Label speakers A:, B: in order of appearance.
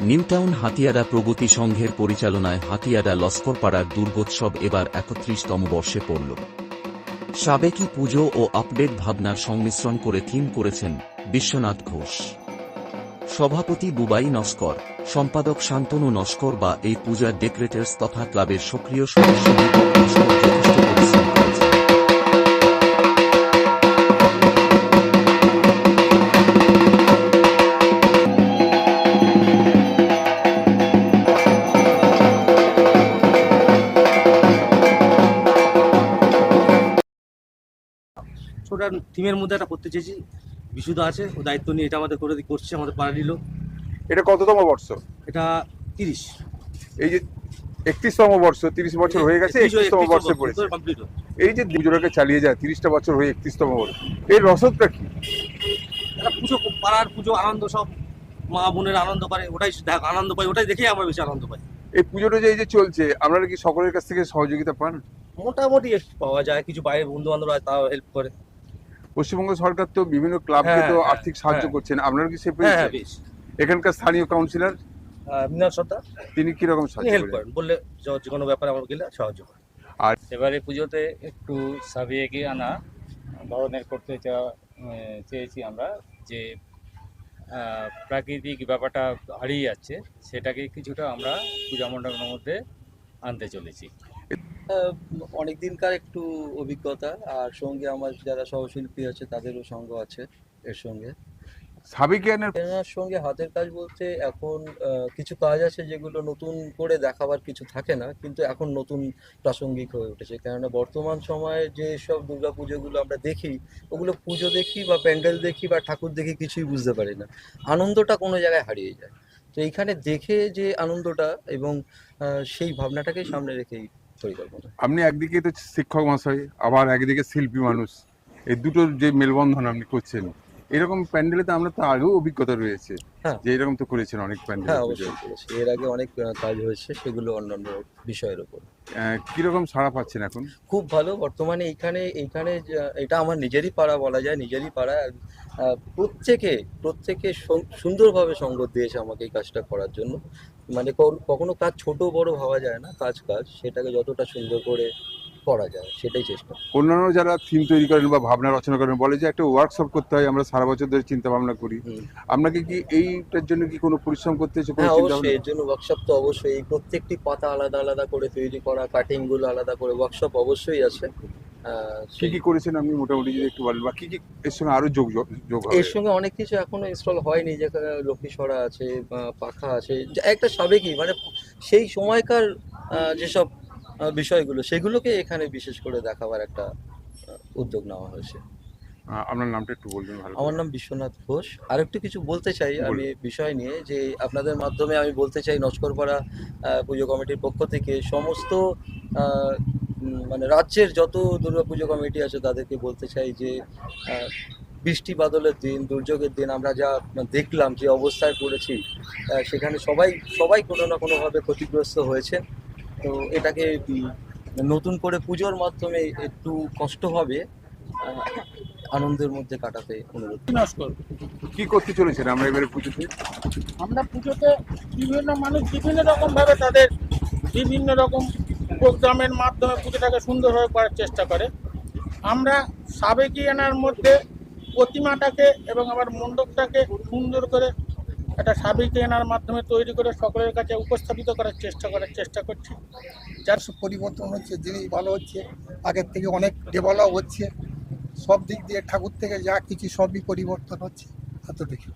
A: নিউটাউন হাতিয়ারা প্রগতি সংঘের পরিচালনায় হাতিয়ারা লস্করপাড়ার দুর্গোৎসব এবার একত্রিশতম বর্ষে পড়ল। সাবেকি পুজো ও আপডেট ভাবনার সংমিশ্রণ করে থিম করেছেন বিশ্বনাথ ঘোষ। সভাপতি বুবাই নস্কর, সম্পাদক শান্তনু নস্কর বা এই পূজার ডেকরেটার্স তথা ক্লাবের সক্রিয় সদস্য নস্কর যথেষ্ট পরিশ্রম
B: ছোট টিমের মধ্যে একটা করতে চেয়েছি বিশুদ্ধ আছে ও দায়িত্ব নিয়ে এটা আমাদের করে করছে আমাদের পাড়া দিল।
C: এটা কততম বর্ষ?
B: এটা তিরিশ।
C: এই যে একত্রিশতম বর্ষ তিরিশ বছর হয়ে গেছে একত্রিশতম বর্ষে পড়েছে। এই যে পুজোটাকে চালিয়ে যায় তিরিশটা বছর হয়ে একত্রিশতম বর্ষ এই রসদটা কি?
B: পুজো পাড়ার পুজো আনন্দ সব মা বোনের আনন্দ করে ওটাই দেখ আনন্দ পাই ওটাই দেখেই আমরা বেশি আনন্দ পাই।
C: এই পুজোটা যে এই যে চলছে আপনারা কি সকলের কাছ থেকে সহযোগিতা পান?
B: মোটামুটি পাওয়া যায় কিছু বাইরে বন্ধু বান্ধব তাও হেল্প করে।
C: পশ্চিমবঙ্গ সরকার তো বিভিন্ন ক্লাবকে
B: হ্যাঁ,
C: তো
B: হ্যাঁ,
C: আর্থিক সাহায্য
B: হ্যাঁ।
C: করছেন। আপনারা কি সে পেয়েছেন
B: বেশ
C: এখানকার স্থানীয় কাউন্সিলর
B: মিনাল সর্দার
C: তিনি কীরকম সাহায্য
B: হেল্প
C: করেন?
B: বললে য- যে কোনো ব্যাপারে আমার গেলে সাহায্য করেন।
D: এবারে পুজোতে একটু সাবিয়েকে আনা ধরনের করতে চা- চেয়েছি আমরা যে প্রাকৃতিক ব্যাপারটা হারিয়ে যাচ্ছে সেটাকে কিছুটা আমরা পূজা মণ্ডপের মধ্যে আনতে চলেছি।
E: অনেক দিনকার একটু অভিজ্ঞতা আর সঙ্গে আমার যারা সহশিল্পী আছে তাদেরও সঙ্গ আছে এর সঙ্গে।
C: সাবিকিয়ানের
E: এনার সঙ্গে হাতের কাজ বলতে এখন কিছু কাজ আছে যেগুলো নতুন করে দেখাবার কিছু থাকে না কিন্তু এখন নতুন প্রাসঙ্গিক হয়ে উঠেছে। কেননা বর্তমান সময়ে যে সব দুর্গা পুজোগুলো আমরা দেখি ওগুলো পুজো দেখি বা প্যান্ডেল দেখি বা ঠাকুর দেখি কিছুই বুঝতে পারি না। আনন্দটা কোনো জায়গায় হারিয়ে যায়। তো এইখানে দেখে যে আনন্দটা এবং সেই ভাবনাটাকেই সামনে রেখেই পরিকল্পনা।
C: আপনি একদিকে তো শিক্ষক মহাশয়, আবার একদিকে শিল্পী মানুষ। এই দুটোর যে মেলবন্ধন আপনি করছেন এরকম প্যান্ডেলে তো আমরা তো আগেও অভিজ্ঞতা রয়েছে
E: হ্যাঁ।
C: যে এরকম তো করেছেন অনেক প্যান্ডেল
E: হ্যাঁ অবশ্যই করেছি এর আগে অনেক কাজ হয়েছে সেগুলো অন্যান্য বিষয়ের উপর।
C: কীরকম সাড়া পাচ্ছেন এখন?
E: খুব ভালো। বর্তমানে এইখানে এইখানে এটা আমার নিজেরই পাড়া বলা যায় নিজেরই পাড়া। প্রত্যেকে প্রত্যেকে সুন্দরভাবে সঙ্গত দিয়েছে আমাকে এই কাজটা করার জন্য। মানে কখনো কাজ ছোট বড় ভাবা যায় না কাজ কাজ। সেটাকে যতটা সুন্দর করে করা যায় সেটাই চেষ্টা
C: অন্যান্য যারা থিম তৈরি করেন বা ভাবনা রচনা করেন বলে যে একটা ওয়ার্কশপ করতে হয় আমরা সারা বছর ধরে চিন্তা ভাবনা করি। আপনাকে কি এইটার জন্য কি কোনো পরিশ্রম করতে কোনো
E: হ্যাঁ অবশ্যই এর জন্য ওয়ার্কশপ তো অবশ্যই এই প্রত্যেকটি পাতা আলাদা আলাদা করে তৈরি করা কাটিংগুলো আলাদা করে ওয়ার্কশপ অবশ্যই আছে।
C: কি কি করেছেন আপনি মোটামুটি যদি একটু বলেন বা কি কি এর সঙ্গে আরও যোগ যোগ
E: এর সঙ্গে অনেক কিছু এখনও ইনস্টল হয়নি যেখানে লক্ষ্মী সরা আছে বা পাখা আছে একটা সাবেকি মানে সেই সময়কার যেসব বিষয়গুলো সেগুলোকে এখানে বিশেষ করে দেখাবার একটা উদ্যোগ নেওয়া হয়েছে।
C: আপনার নামটা একটু বলবেন ভালো
E: আমার নাম বিশ্বনাথ ঘোষ। আর একটু কিছু বলতে চাই আমি বিষয় নিয়ে যে আপনাদের মাধ্যমে আমি বলতে চাই নস্করপাড়া পুজো কমিটির পক্ষ থেকে সমস্ত মানে রাজ্যের যত দুর্গা পুজো কমিটি আছে তাদেরকে বলতে চাই যে বৃষ্টি বাদলের দিন দুর্যোগের দিন আমরা যা দেখলাম যে অবস্থায় পড়েছি সেখানে সবাই সবাই কোনো না কোনোভাবে ক্ষতিগ্রস্ত হয়েছেন। তো এটাকে নতুন করে পুজোর মাধ্যমে একটু কষ্ট হবে আনন্দের মধ্যে কাটাতে অনুরোধ
C: কি করতে চলেছেন আমরা এবারে পুজোতে?
F: আমরা পুজোতে বিভিন্ন মানুষ বিভিন্ন রকম ভাবে তাদের বিভিন্ন রকম প্রোগ্রামের মাধ্যমে পুজোটাকে সুন্দরভাবে করার চেষ্টা করে। আমরা সাবেকিয়ানার মধ্যে প্রতিমাটাকে এবং আবার মণ্ডপটাকে সুন্দর করে একটা সাবেকিয়ানার মাধ্যমে তৈরি করে সকলের কাছে উপস্থাপিত করার চেষ্টা করার চেষ্টা করছি।
G: যার সব পরিবর্তন হচ্ছে, জিনিস ভালো হচ্ছে, আগের থেকে অনেক ডেভেলপ হচ্ছে, সব দিক দিয়ে ঠাকুর থেকে যা কিছু সবই পরিবর্তন হচ্ছে এতটুকু